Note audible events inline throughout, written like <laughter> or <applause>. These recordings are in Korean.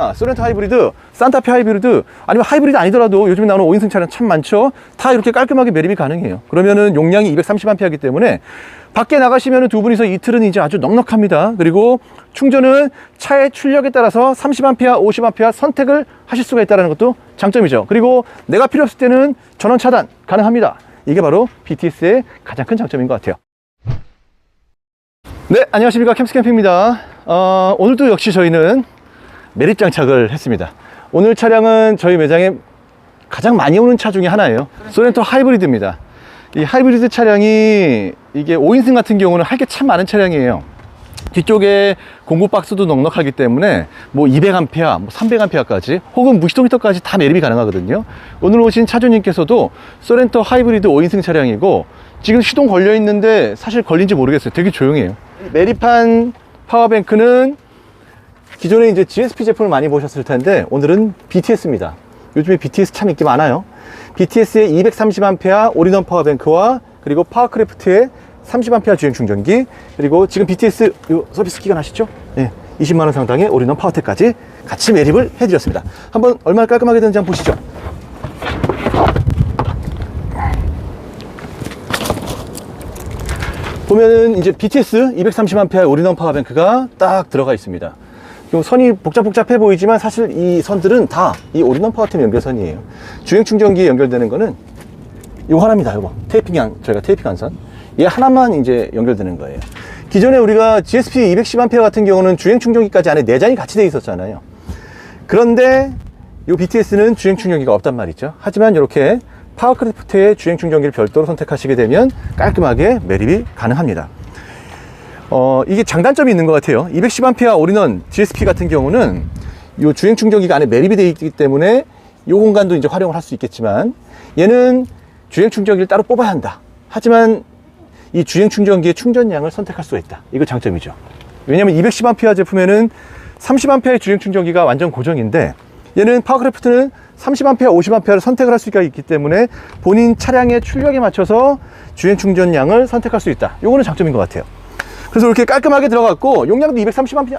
아, 소렌토 하이브리드, 산타페 하이브리드, 아니면 하이브리드 아니더라도 요즘에 나오는 5인승 차량 참 많죠? 다 이렇게 깔끔하게 매립이 가능해요. 그러면은 용량이 230A이기 때문에 밖에 나가시면은 두 분이서 이틀은 이제 아주 넉넉합니다. 그리고 충전은 차의 출력에 따라서 30A, 50A 선택을 하실 수가 있다는 것도 장점이죠. 그리고 내가 필요 없을 때는 전원 차단 가능합니다. 이게 바로 BTS의 가장 큰 장점인 것 같아요. 네, 안녕하십니까. 캠스캠핑입니다. 어, 오늘도 역시 저희는 매립 장착을 했습니다. 오늘 차량은 저희 매장에 가장 많이 오는 차 중에 하나예요. 소렌토 하이브리드입니다. 이 하이브리드 차량이 이게 5인승 같은 경우는 할 게 참 많은 차량이에요. 뒤쪽에 공구 박스도 넉넉하기 때문에 뭐 200A, 뭐 300A까지 혹은 무시동미터까지 다 매립이 가능하거든요. 오늘 오신 차주님께서도 소렌토 하이브리드 5인승 차량이고 지금 시동 걸려 있는데 사실 걸린지 모르겠어요. 되게 조용해요. 매립한 파워뱅크는 기존에 이제 GSP 제품을 많이 보셨을 텐데 오늘은 BTS입니다. 요즘에 BTS 참 인기 많아요. BTS의 230A 올인원 파워뱅크와 그리고 파워크래프트의 30A 주행 충전기 그리고 지금 BTS 요 서비스 기간 아시죠? 네, 20만 원 상당의 올인원 파워텍까지 같이 매립을 해드렸습니다. 한번 얼마나 깔끔하게 되는지 한번 보시죠. 보면은 이제 BTS 230A 올인원 파워뱅크가 딱 들어가 있습니다. 요 선이 복잡복잡해 보이지만 사실 이 선들은 다이 올인원 파워템 연결선이에요. 주행 충전기에 연결되는 거는 요 하나입니다. 요거 테이핑한 저희가 테이핑한 선. 얘 하나만 이제 연결되는 거예요. 기존에 우리가 GSP 210A 같은 경우는 주행 충전기까지 안에 내장이 같이 돼 있었잖아요. 그런데 이 BTS는 주행 충전기가 없단 말이죠. 하지만 이렇게 파워크래프트의 주행 충전기를 별도로 선택하시게 되면 깔끔하게 매립이 가능합니다. 어, 이게 장단점이 있는 것 같아요. 210A 올인원 GSP 같은 경우는 이 주행 충전기가 안에 매립이 되어 있기 때문에 이 공간도 이제 활용을 할 수 있겠지만 얘는 주행 충전기를 따로 뽑아야 한다. 하지만 이 주행 충전기의 충전량을 선택할 수가 있다. 이거 장점이죠. 왜냐하면 210A 제품에는 30A의 주행 충전기가 완전 고정인데 얘는 파워크래프트는 30A, 50A를 선택을 할 수가 있기 때문에 본인 차량의 출력에 맞춰서 주행 충전량을 선택할 수 있다. 요거는 장점인 것 같아요. 그래서 이렇게 깔끔하게 들어갔고 용량도 230A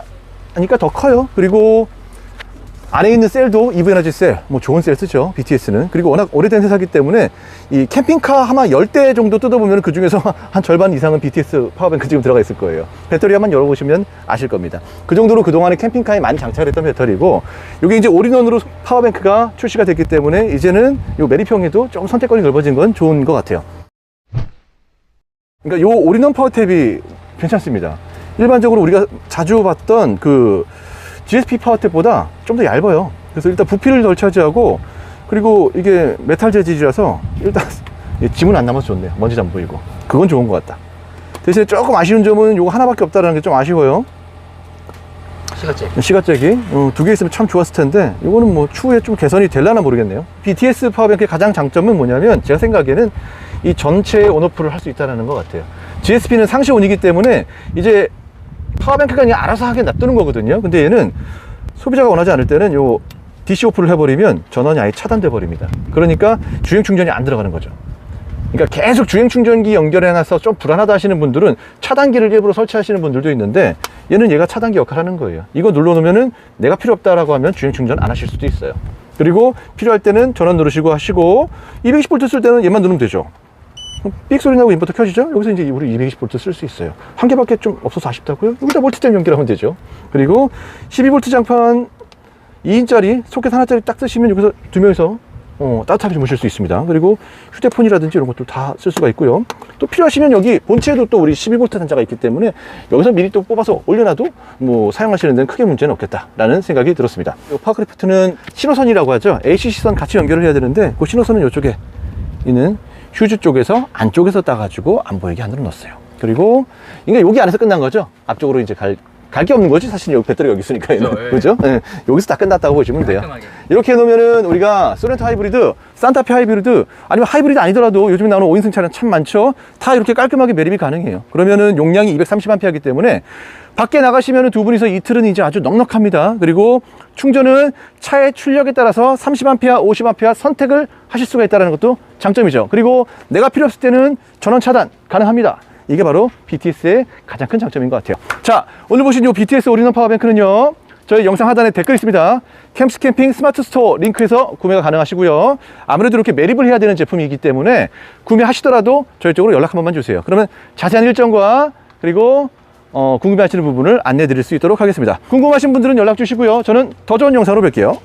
하니까 더 커요. 그리고 안에 있는 셀도 EV 에너지 셀, 뭐 좋은 셀 쓰죠. BTS는. 그리고 워낙 오래된 회사기 때문에 이 캠핑카 아마 10대 정도 뜯어보면 그 중에서 <laughs> 한 절반 이상은 BTS 파워뱅크 지금 들어가 있을 거예요. 배터리 한번 열어보시면 아실 겁니다. 그 정도로 그동안에 캠핑카에 많이 장착했던 배터리고 이게 이제 올인원으로 파워뱅크가 출시가 됐기 때문에 이제는 이 매립형에도 조금 선택권이 넓어진 건 좋은 것 같아요. 그러니까 요 올인원 파워탭이 괜찮습니다. 일반적으로 우리가 자주 봤던 그 GSP 파워탭보다 좀 더 얇아요. 그래서 일단 부피를 덜 차지하고 그리고 이게 메탈 재질이라서 일단 <laughs> 예, 짐은 안 남아서 좋네요. 먼지도 안 보이고. 그건 좋은 것 같다. 대신에 조금 아쉬운 점은 요거 하나밖에 없다는 게 좀 아쉬워요. 시가잭. 시가잭이 어, 두개 있으면 참 좋았을 텐데 이거는 뭐 추후에 좀 개선이 될라나 모르겠네요. BTS 파워뱅크의 가장 장점은 뭐냐면 제가 생각에는 이 전체 온오프를 할 수 있다는 것 같아요. GSP는 상시 온이기 때문에 이제 파워뱅크가 그냥 알아서 하게 놔두는 거거든요. 근데 얘는 소비자가 원하지 않을 때는 요 DC 오프를 해버리면 전원이 아예 차단돼 버립니다. 그러니까 주행 충전이 안 들어가는 거죠. 그러니까 계속 주행 충전기 연결해놔서 좀 불안하다 하시는 분들은 차단기를 일부러 설치하시는 분들도 있는데 얘는 얘가 차단기 역할을 하는 거예요. 이거 눌러놓으면은 내가 필요 없다라고 하면 주행 충전 안 하실 수도 있어요. 그리고 필요할 때는 전원 누르시고 하시고 220V 쓸 때는 얘만 누르면 되죠. 삑 소리 나고 인버터 켜지죠? 여기서 이제 우리 220V 쓸 수 있어요. 한 개밖에 좀 없어서 아쉽다고요? 여기다 멀티템 연결하면 되죠. 그리고 12V 장판 2인짜리 소켓 하나짜리 딱 쓰시면 여기서 두 명이서 어, 따뜻하게 주무실 수 있습니다. 그리고 휴대폰이라든지 이런 것들 다쓸 수가 있고요. 또 필요하시면 여기 본체에도 또 우리 12V 단자가 있기 때문에 여기서 미리 또 뽑아서 올려놔도 뭐 사용하시는 데는 크게 문제는 없겠다라는 생각이 들었습니다. 이 파워크래프트는 신호선이라고 하죠. ACC선 같이 연결을 해야 되는데 그 신호선은 이쪽에 있는 휴즈 쪽에서 안쪽에서 따가지고 안 보이게 안으로 넣었어요. 그리고 이게 여기 안에서 끝난 거죠. 앞쪽으로 이제 갈, 갈게 없는 거지. 사실 여기 배터리가 여기 있으니까. 그죠, 예. 그죠? 예. 여기서 다 끝났다고 보시면 돼요. 깔끔하게. 이렇게 해놓으면은 우리가 소렌토 하이브리드, 산타페 하이브리드, 아니면 하이브리드 아니더라도 요즘에 나오는 5인승 차량 참 많죠? 다 이렇게 깔끔하게 매립이 가능해요. 그러면은 용량이 230A이기 때문에 밖에 나가시면은 두 분이서 이틀은 이제 아주 넉넉합니다. 그리고 충전은 차의 출력에 따라서 30A, 50A 선택을 하실 수가 있다는 것도 장점이죠. 그리고 내가 필요 없을 때는 전원 차단 가능합니다. 이게 바로 BTS의 가장 큰 장점인 것 같아요. 자, 오늘 보신 이 BTS 올인원 파워뱅크는요. 저희 영상 하단에 댓글 있습니다. 캠스 캠핑 스마트 스토어 링크에서 구매가 가능하시고요. 아무래도 이렇게 매립을 해야 되는 제품이기 때문에 구매하시더라도 저희 쪽으로 연락 한 번만 주세요. 그러면 자세한 일정과 그리고 어, 궁금해하시는 부분을 안내 드릴 수 있도록 하겠습니다. 궁금하신 분들은 연락 주시고요. 저는 더 좋은 영상으로 뵐게요.